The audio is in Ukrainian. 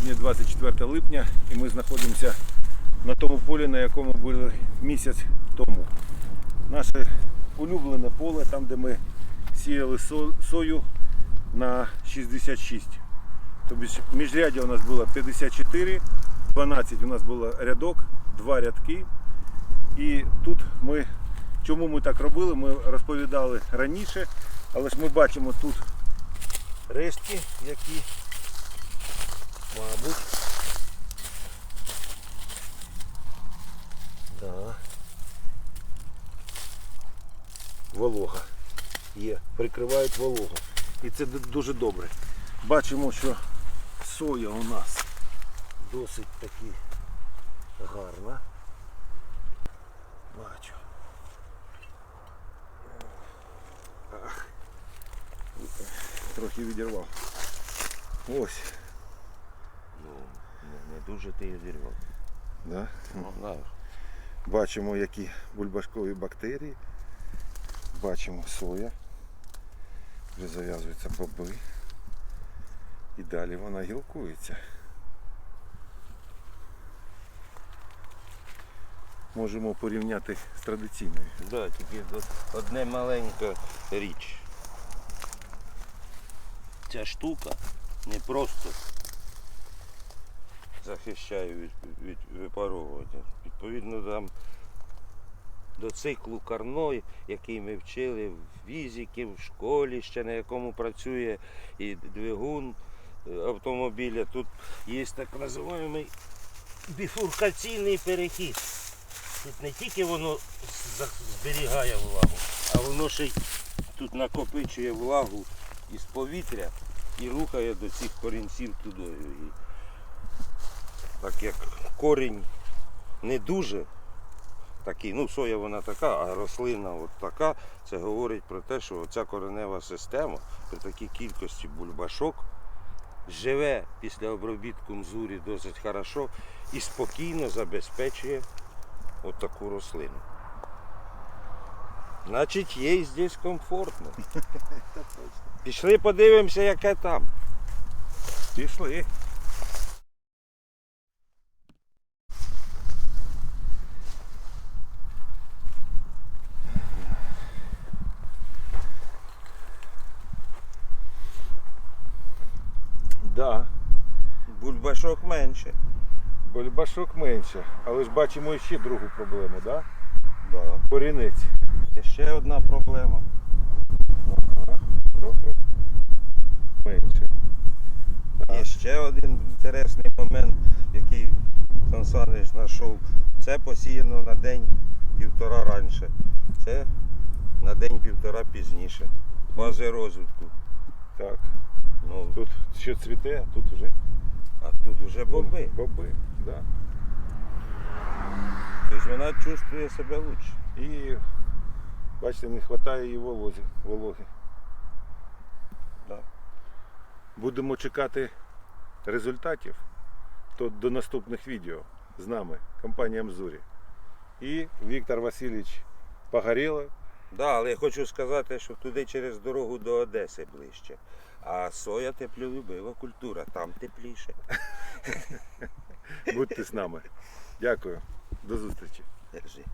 24 липня і ми знаходимося на тому полі, на якому були місяць тому. Наше улюблене поле, там де ми сіяли со- сою на 66. Тобто міжряддя у нас було 54, 12 у нас було рядок, два рядки. І тут ми, чому ми так робили, ми розповідали раніше, але ж ми бачимо тут рештки, які, мабуть, да. волога є, прикривають вологу. І це дуже добре. Бачимо, що соя у нас досить таки гарна. Бачу. Ах. Трохи відірвав. Ось. Дуже ти її зірвав. Да? Ну, да. Бачимо, які бульбашкові бактерії. Бачимо соя. Вже зав'язуються боби. І далі вона гілкується. Можемо порівняти з традиційною. Да, тільки одне маленька річ. Ця штука не просто захищає від, від випаровування. Відповідно там до циклу карной, який ми вчили в фізики, в школі, ще на якому працює і двигун е, автомобіля. Тут є так називаємий біфуркаційний перехід. Тут не тільки воно зберігає влагу, а воно ще й тут накопичує влагу із повітря і рухає до цих корінців туди. Так як корінь не дуже такий, ну соя вона така, а рослина от така, це говорить про те, що ця коренева система при такій кількості бульбашок живе після обробітку мзурі досить хорошо і спокійно забезпечує от таку рослину. Значить, їй здесь комфортно. Пішли подивимося, яке там. Пішли. Да, Бульбашок менше. бульбашок менше, але ж бачимо ще другу проблему, да? Да. Корінець. Ще одна проблема. Ага, трохи менше. Є ще один інтересний момент, який Сан Санич знайшов. Це посіяно на день півтора раніше. Це на день півтора пізніше. Фази розвитку. Так. Ще цвіте, а тут вже а тут вже боби. Боби, да. Тобто вона чувствує себе краще. І бачите, не вистачає її волозі, вологи. Да. Будемо чекати результатів то до наступних відео з нами, компанія Мзурі. І Віктор Васильович Погорєлов. Да, але я хочу сказати, що туди через дорогу до Одеси ближче. А соя теплолюбива культура, там тепліше. Будьте з нами. Дякую. До зустрічі. Держи.